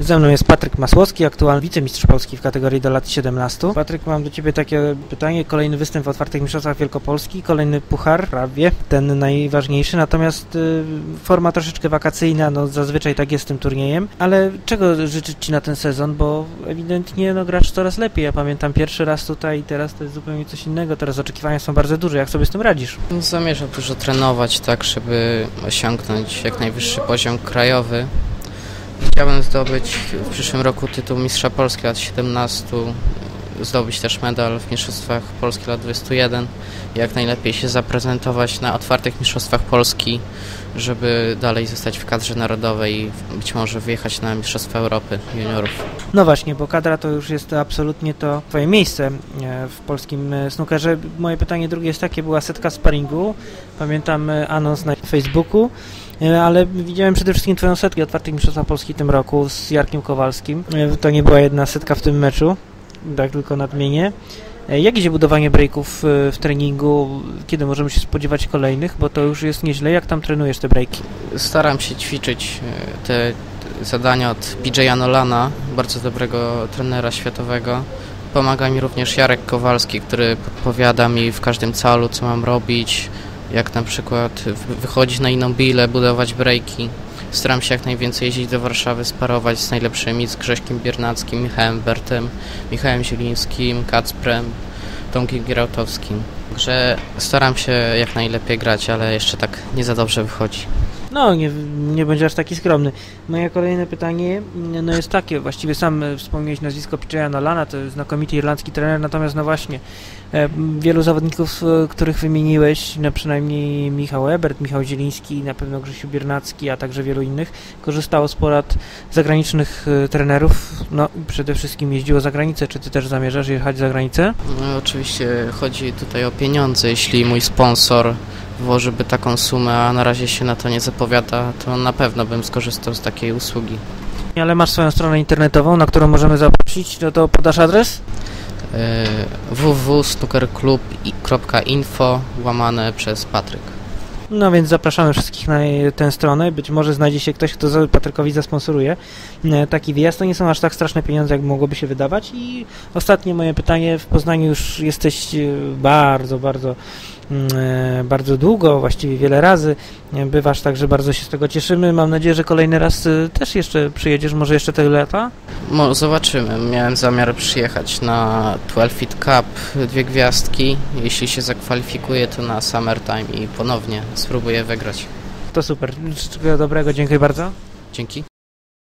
Ze mną jest Patryk Masłowski, aktualny wicemistrz Polski w kategorii do lat 17. Patryk, mam do Ciebie takie pytanie. Kolejny występ w otwartych mistrzostwach Wielkopolski, kolejny puchar, prawie ten najważniejszy, natomiast y, forma troszeczkę wakacyjna, no zazwyczaj tak jest z tym turniejem, ale czego życzyć Ci na ten sezon, bo ewidentnie no, grasz coraz lepiej. Ja pamiętam pierwszy raz tutaj, teraz to jest zupełnie coś innego, teraz oczekiwania są bardzo duże. Jak sobie z tym radzisz? Zamierzam dużo trenować, tak, żeby osiągnąć jak najwyższy poziom krajowy. Chciałbym zdobyć w przyszłym roku tytuł Mistrza Polski lat 17, zdobyć też medal w Mistrzostwach Polski lat 21, jak najlepiej się zaprezentować na otwartych Mistrzostwach Polski, żeby dalej zostać w kadrze narodowej i być może wyjechać na Mistrzostwa Europy juniorów. No właśnie, bo kadra to już jest absolutnie to Twoje miejsce e, w polskim e, snookerze. Moje pytanie drugie jest takie, była setka sparingu, pamiętam e, anons na Facebooku, ale widziałem przede wszystkim Twoją setkę otwartych mistrzostwa Polski tym roku z Jarkiem Kowalskim. To nie była jedna setka w tym meczu, tak tylko nadmienię. E, Jak idzie budowanie breaków e, w treningu? Kiedy możemy się spodziewać kolejnych? Bo to już jest nieźle. Jak tam trenujesz te breaki? Staram się ćwiczyć e, te zadania od BJ'a Nolana, bardzo dobrego trenera światowego. Pomaga mi również Jarek Kowalski, który podpowiada mi w każdym calu, co mam robić, jak na przykład wy- wychodzić na inną bilę, budować breaki. Staram się jak najwięcej jeździć do Warszawy, sparować z najlepszymi, z Grześkiem Biernackim, Michałem Bertem, Michałem Zielińskim, Kacprem, Tomkiem Gierałtowskim. Także staram się jak najlepiej grać, ale jeszcze tak nie za dobrze wychodzi. No, nie, nie będzie aż taki skromny. Moje kolejne pytanie no jest takie, właściwie sam e, wspomniałeś nazwisko P.J. Nolana, to znakomity irlandzki trener, natomiast no właśnie, e, wielu zawodników, e, których wymieniłeś, no przynajmniej Michał Ebert, Michał Zieliński, na pewno Grzesiu Biernacki, a także wielu innych, korzystało z porad zagranicznych trenerów, no przede wszystkim jeździło za granicę. Czy ty też zamierzasz jechać za granicę? No, oczywiście chodzi tutaj o pieniądze. Jeśli mój sponsor włożyłby taką sumę, a na razie się na to nie zapowiada, to na pewno bym skorzystał z takiej usługi. Ale masz swoją stronę internetową, na którą możemy zaprosić, no to podasz adres? Yy, www.snookerclub.info łamane przez Patryk. No więc zapraszamy wszystkich na tę stronę. Być może znajdzie się ktoś, kto Patrykowi zasponsoruje e, taki wyjazd. To nie są aż tak straszne pieniądze, jak mogłoby się wydawać. I ostatnie moje pytanie. W Poznaniu już jesteś e, bardzo, bardzo, e, bardzo długo, właściwie wiele razy. E, Bywasz, także bardzo się z tego cieszymy. Mam nadzieję, że kolejny raz e, też jeszcze przyjedziesz, może jeszcze te lata. Mo, zobaczymy. Miałem zamiar przyjechać na 12 Fit Cup, dwie gwiazdki. Jeśli się zakwalifikuję, to na Summertime i ponownie spróbuję wygrać. To super. Wszystkiego dobrego, dziękuję bardzo. Dzięki.